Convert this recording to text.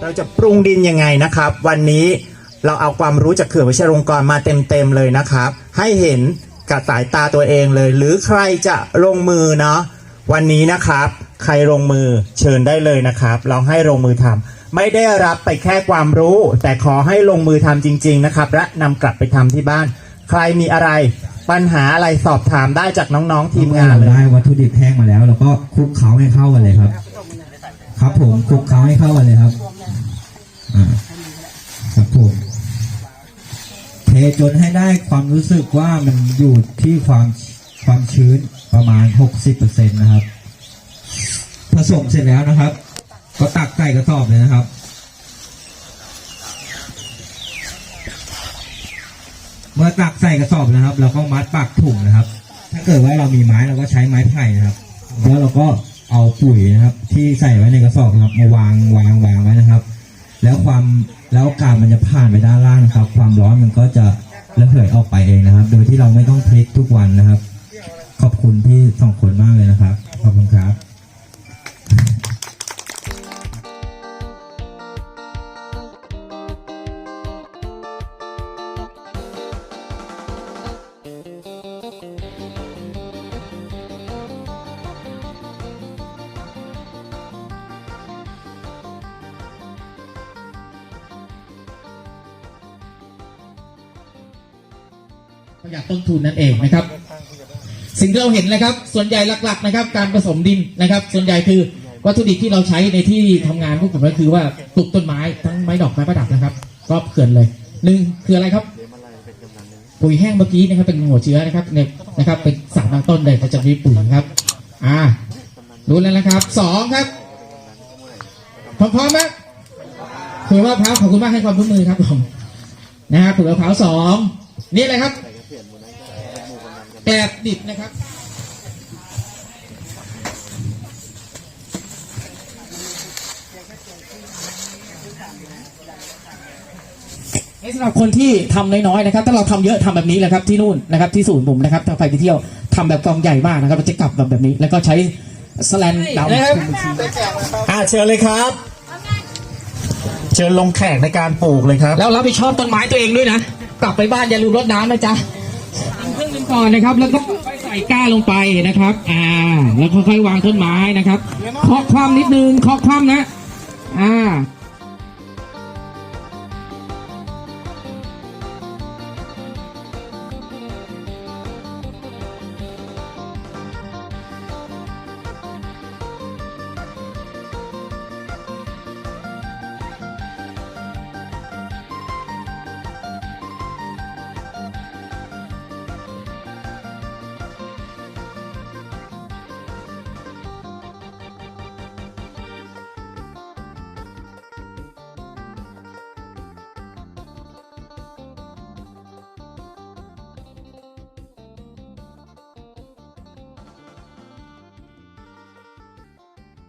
เราจะปรุงดินยังไงนะครับ วันนี้เราเอาความรู้จากเขื่อนวิชยลงกรมาเต็มๆเลยนะครับ ให้เห็นกับสายตาตัวเองเลย หรือใครจะลงมือเนาะวันนี้นะครับ ใครลงมือเชิญได้เลยนะครับ เราให้ลงมือทำไม่ได้รับไปแค่ความรู้ แต่ขอให้ลงมือทำจริง ๆนะครับ และนำกลับไปทำที่บ้าน ใครมีอะไรปัญหาอะไรสอบถามได้จากน้องๆทีมงานเลยได้วัตถุดิบแห้งมาแล้วเราก็คลุกเคล้าให้เข้ากันเลยครับ ครับผมคลุกเคล้าให้เข้ากันเลยครับอ่าครับผมเท จนให้ได้ความรู้สึกว่ามันอยู่ที่ความความชื้นประมาณ 60%นะครับ ผสมเสร็จแล้วนะครับ ก็ตักใส่กระสอบเลยนะครับเมื่อตักใส่กระสอบนะครับ เราก็มัดปากถุงนะครับ ถ้าเกิดว่าเรามีไม้เราก็ใช้ไม้ไผ่นะครับ แล้วเราก็เอาปุ๋ยนะครับ ที่ใส่ไว้ในกระสอบนะครับมาวางวางวางไว้นะครับ แล้วความแล้วอากาศมันจะผ่านไปด้านล่างนะครับ ความร้อนมันก็จะ และเผยออกไปเองนะครับ โดยที่เราไม่ต้องพลิกทุกวันนะครับ ขอบคุณที่สองคนมากเลยนะครับ ประหยัดต้นทุนนั่นเองนะครับ สิ่งที่เราเห็นนะครับ ส่วนใหญ่หลัก ๆ นะครับ การผสมดินนะครับ ส่วนใหญ่คือวัตถุดิบที่เราใช้ในที่ทำงานพวกผมก็คือว่าปลูกต้นไม้ทั้งไม้ดอกไม้ประดับนะครับรอบเขื่อนเลยหนึ่งคืออะไรครับปุ๋ยแห้งเมื่อกี้นะครับเป็นหัวเชื้อนะครับเนี่ยนะครับ เป็นสารตั้งต้นเลยจะมีปุ๋ยครับ อ่ารู้แล้วนะครับสองครับพร้อมๆไหมคุยมะพร้าวขอบคุณมากให้ความร่วมมือครับผมนะครับขุยมะพร้าวสองนี่อะไรครับ แกลบดิบนะครับนี่สำหรับคนที่ทำน้อยๆนะครับ ถ้าเราทำเยอะทำแบบนี้แหละครับที่นู่นนะครับที่ศูนย์ผมนะครับถ้าไปไปเที่ยวทำแบบกองใหญ่มากนะครับเราจะกลับแบบแบบนี้ แล้วก็ใช้สแลนดาวน์นะครับอ่าเชิญเลยครับ เชิญลงแขกในการปลูกเลยครับ แล้วรับผิดชอบต้นไม้ตัวเองด้วยนะ กลับไปบ้านอย่าลืมรดน้ำนะจ๊ะ เครื่องนึงก่อนนะครับ แล้วก็ใส่ก้าลงไปนะครับ อ่า แล้วค่อยๆวางต้นไม้นะครับเคาะคว่ำนิดนึงเคาะคว่ำนะ อ่า